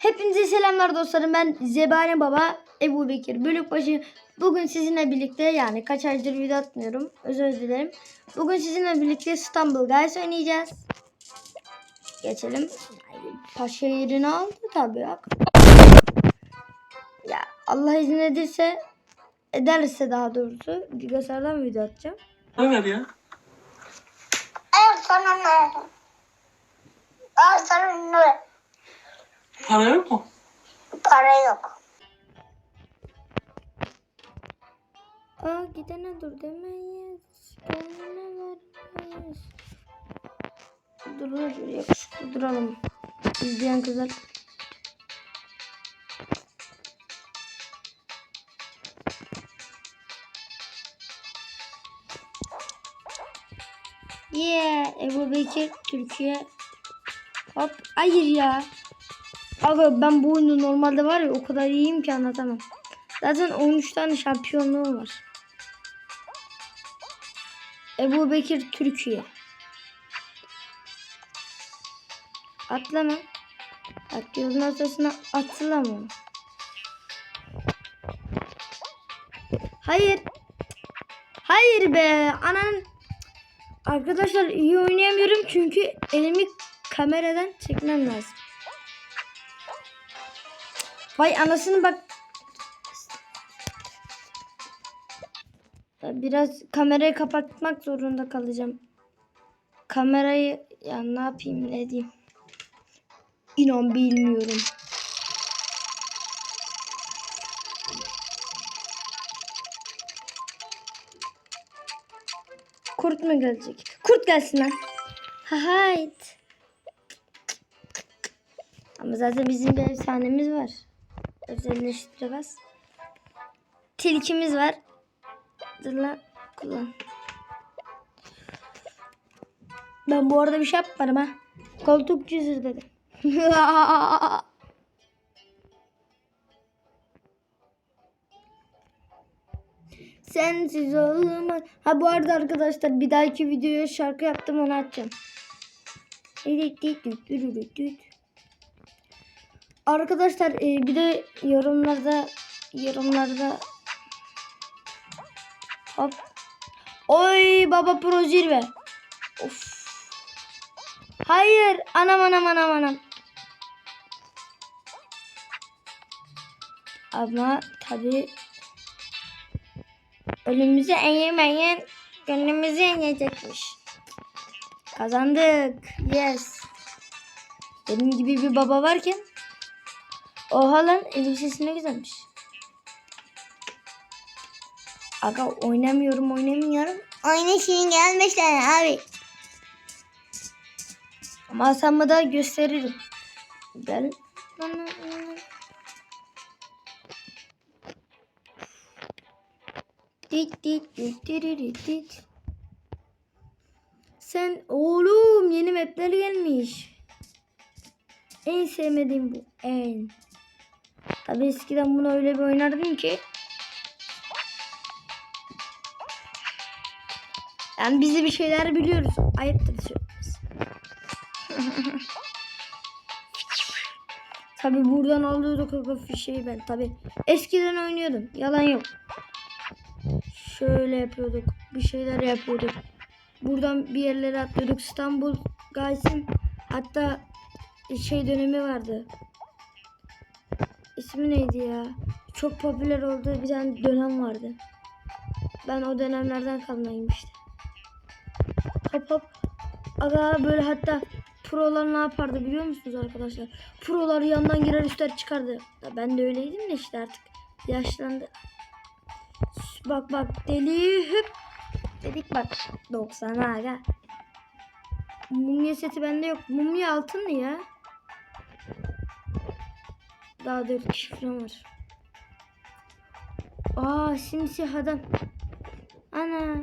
Hepinize selamlar dostlarım. Ben Zebani Baba, Ebu Bekir Bölükbaşı. Bugün sizinle birlikte yani kaç aydır video atmıyorum. Özür dilerim. Bugün sizinle birlikte İstanbul Guys oynayacağız. Geçelim. Ay, Paşa yerini aldı tabii ya. Ya Allah izin ederse ederse daha doğrusu bilgisayardan video atacağım. Ne ver ya? Al sana ne? Al sana ne? Para yok mu? Para yok. Aa gidene dur demeyiz. Kendine vermeyiz. Dur dur yakışıklı duralım. İzleyen kızlar. Yeah, Ebu Bekir Türkiye. Hop, hayır ya. Abi ben bu oyunu normalde var ya o kadar iyiyim ki anlatamam. Zaten 13 tane şampiyonluğum var. Ebu Bekir Türkiye. Atlama. Bak yolun ortasına atlama. Hayır. Hayır be. Anan. Arkadaşlar iyi oynayamıyorum çünkü elimi kameradan çekmem lazım. Vay anasını bak. Biraz kamerayı kapatmak zorunda kalacağım. Kamerayı ya ne yapayım ne diyeyim. İnan bilmiyorum. Kurt mu gelecek? Kurt gelsin lan. Ha hayt. Ama zaten bizim bir efsanemiz var. Özelleştiremez. Tilkimiz var. Dur lan kullan. Ben bu arada bir şey yapmadım ha. Koltuk cüzür dedim. Sensiz olmaz. Ha bu arada arkadaşlar bir dahaki videoya şarkı yaptım onu açacağım. Arkadaşlar e, bir de yorumlarda yorumlarda hop Oy baba pro zirve. Of. Hayır anam anam anam anam. Ama tabi ölümümüzü enyemeyen gönlümüzü enyecekmiş. Kazandık. Yes. Benim gibi bir baba varken Oha lan elbisesi ne güzelmiş. Aga oynamıyorum oynamıyorum. Oyuna şimdi gelmişler abi. Ama sana da gösteririm. Gel. Dit dit dit dit dit. Sen oğlum yeni mapler gelmiş. En sevmediğim bu. En. Tabi eskiden bunu öyle bir oynardım ki. Yani bizi bir şeyler biliyoruz. Ayıptır söylemesi. Tabi buradan alıyorduk o fişeyi ben. Tabi eskiden oynuyordum. Yalan yok. Şöyle yapıyorduk. Bir şeyler yapıyorduk. Buradan bir yerlere atlıyorduk. İstanbul Guys'in hatta şey dönemi vardı. İsmi neydi ya? Çok popüler olduğu bir tane dönem vardı. Ben o dönemlerden kalmayayım işte. Hop hop. Aga böyle hatta prolar ne yapardı biliyor musunuz arkadaşlar? Prolar yandan girer üstler çıkardı. Ben de öyleydim de işte artık yaşlandı. Bak bak deli hüp. Dedik bak 90 aga. Mumya seti bende yok. Mumya altınlı ya. Daha 4 kişi falan var. Aa simsiyah adam. Ana.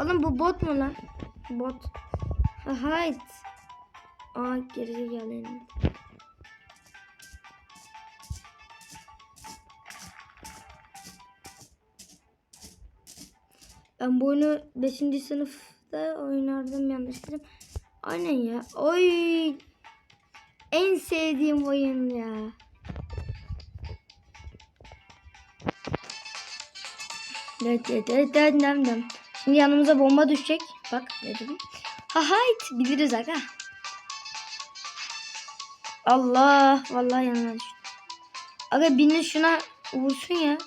Oğlum bu bot mu lan? Bot. Ha hayt. Aa gerizekalı elim. Ben bu oyunu 5. sınıfta oynardım yanlış. Aynen ya. Oy. En sevdiğim oyun ya. Evet, evet, evet. Şimdi yanımıza bomba düşecek. Bak ne dedim. Ha hayt biliriz aga. Allah vallahi yanına düştü. Aga birini şuna vursun ya.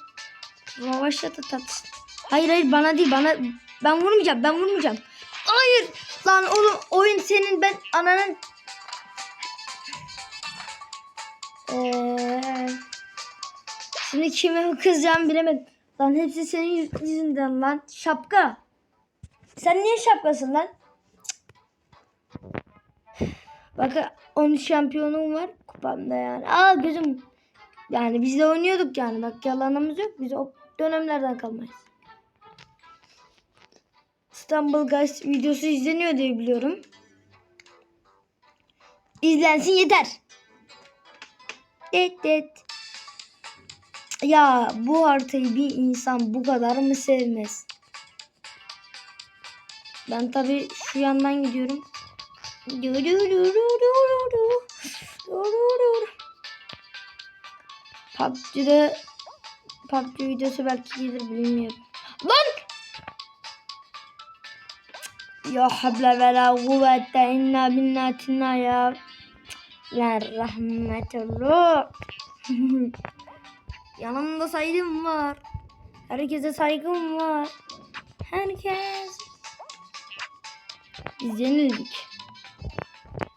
Ravaşla da tatsın. Hayır hayır bana değil bana. Ben vurmayacağım ben vurmayacağım. Hayır lan oğlum oyun senin ben ananın. Ee, şimdi kime kızacağımı bilemedim. Lan hepsi senin yüz- yüzünden lan. Şapka. Sen niye şapkasın lan? Cık. Bak 10 şampiyonum var kupamda yani. Aa gözüm. Yani biz de oynuyorduk yani. Bak yalanımız yok. Biz o dönemlerden kalmayız. İstanbul Guys videosu izleniyor diye biliyorum. İzlensin yeter. Det det. Ya bu haritayı bir insan bu kadar mı sevmez? Ben tabi şu yandan gidiyorum. PUBG'de PUBG videosu belki gelir bilmiyorum. Lan! Ya havle ve la kuvvete inna binnatina ya. La rahmetullah. Yanımda saygım var. Herkese saygım var. Herkes. Biz yenildik.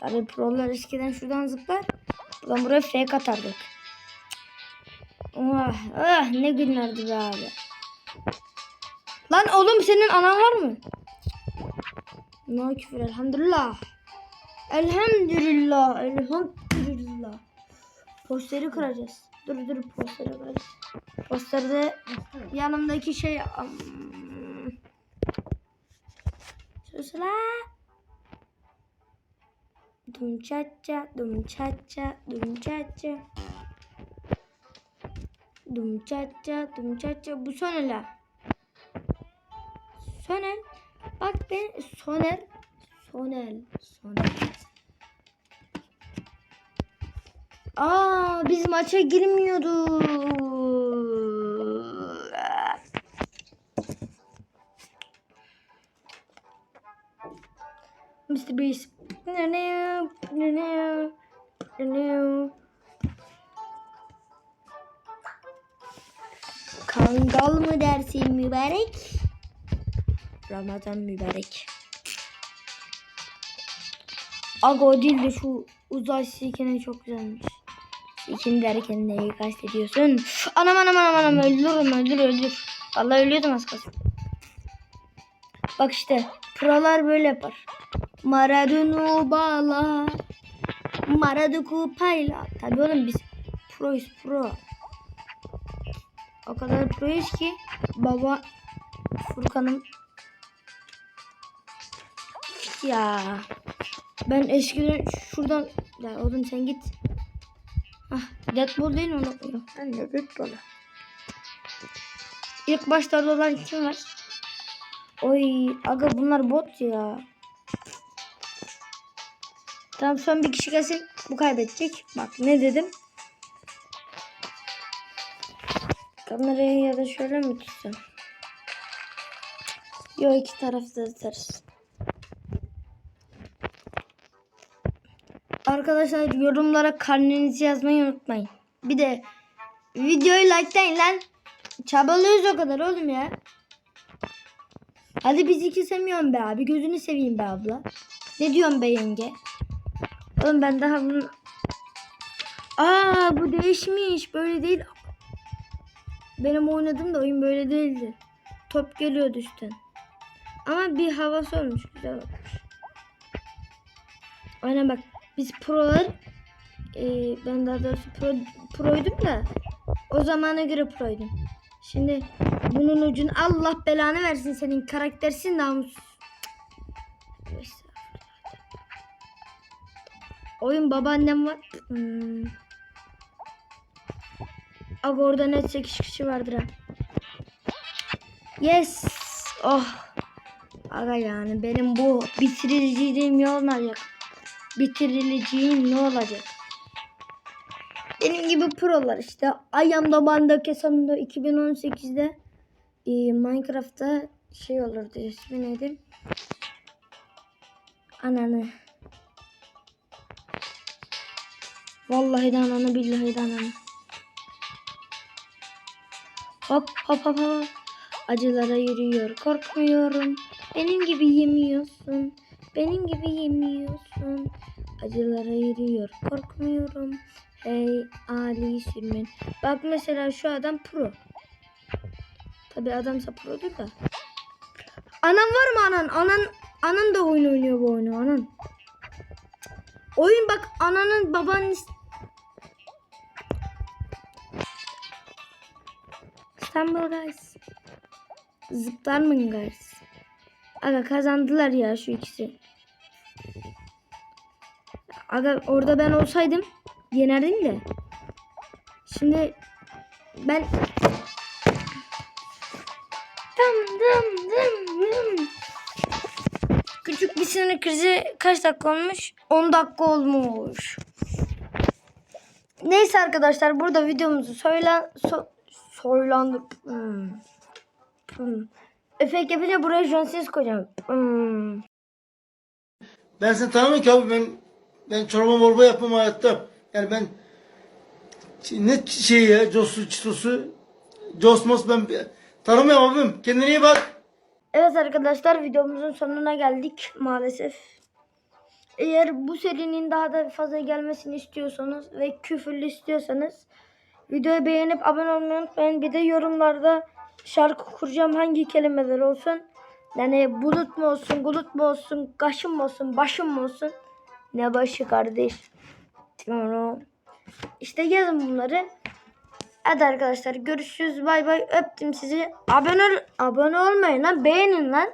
Tabii prolar eskiden şuradan zıplar. Buradan buraya fake atardık. Ah, ah ne günlerdi be abi. Lan oğlum senin anan var mı? No küfür elhamdülillah. Elhamdülillah. Elhamdülillah. Posteri kıracağız. Dur dur posteri kıracağız. Posterde yanımdaki şey... Am, Sus la. Dum cha, dum cha, dum cha. Dum cha, dum cha. Bu son la. Soner. Bak ben Soner. Sonel. Soner. Aa biz maça girmiyorduk. Mr. Beast. Ne ne ne ne ne Kangal mı dersin mübarek? Ramazan mübarek. Aga o değil de şu uzay sikine çok güzelmiş. Sikin derken neyi kastediyorsun? Anam anam anam anam öldürürüm öldür öldür. Vallahi ölüyordum az kalsın. Bak işte prolar böyle yapar. Maradonu bağla. Maradu kupayla. Tabii oğlum biz proyuz pro. O kadar proyuz ki baba Furkan'ın ya ben eskiden şuradan ya oğlum sen git. Ah Deadpool değil mi onu? Ben de Deadpool'u. İlk başlarda olan kim var? Oy aga bunlar bot ya. Tamam son bir kişi gelsin bu kaybedecek. Bak ne dedim. Kamerayı ya da şöyle mi tutsam? Yok iki tarafta tutarız. Arkadaşlar yorumlara karnenizi yazmayı unutmayın. Bir de videoyu likelayın lan. Çabalıyoruz o kadar oğlum ya. Hadi biz iki sevmiyorum be abi. Gözünü seveyim be abla. Ne diyorsun be yenge? Oğlum ben daha bunu... Aa bu değişmiş. Böyle değil. Benim oynadığım da oyun böyle değildi. Top geliyordu üstten. Ama bir havası olmuş. Güzel olmuş. Aynen bak. Biz prolar e, ben daha doğrusu pro, proydum da o zamana göre proydum. Şimdi bunun ucunu Allah belanı versin senin karaktersin namus. Oyun babaannem var. Hmm. Aga orada net 8 kişi vardır ha. Yes. Oh. Aga yani benim bu bitirileceğim ne olacak? Bitirileceğim ne olacak? Benim gibi prolar işte. Ayamda Banda Kesan'da 2018'de e, Minecraft'ta şey olurdu ismi neydi? Ananı. Vallahi de ananı billahi de ananı. Hop hop hop hop. Acılara yürüyor korkmuyorum. Benim gibi yemiyorsun. Benim gibi yemiyorsun. Acılara yürüyor korkmuyorum. Hey Ali Sülmen. Bak mesela şu adam pro. Tabi adamsa produr da. Anan var mı anan? Anan anan da oyun oynuyor bu oyunu anan. Oyun bak ananın babanın is- İstanbul guys. Zıplar mı guys? Aga kazandılar ya şu ikisi. Aga orada ben olsaydım yenerdim de. Şimdi ben Dım dım dım dım. Küçük bir sinir krizi kaç dakika olmuş? 10 dakika olmuş. Neyse arkadaşlar burada videomuzu söylen so, söylandık. Hmm. Hmm. Yapınca buraya John Cena koyacağım. Hmm. Ben seni tanımıyorum ki abi ben ben çorba morba yapmam hayatta. Yani ben ne şey ya cosu çitosu cosmos ben tanımıyorum abim. Kendine iyi bak. Evet arkadaşlar videomuzun sonuna geldik maalesef. Eğer bu serinin daha da fazla gelmesini istiyorsanız ve küfürlü istiyorsanız videoyu beğenip abone olmayı unutmayın. Bir de yorumlarda şarkı kuracağım hangi kelimeler olsun. Yani bulut mu olsun, gulut mu olsun, kaşım mı olsun, başım mı olsun. Ne başı kardeş. Tamam. İşte yazın bunları. Hadi arkadaşlar görüşürüz. Bay bay. Öptüm sizi. Abone ol abone olmayın lan. Beğenin lan.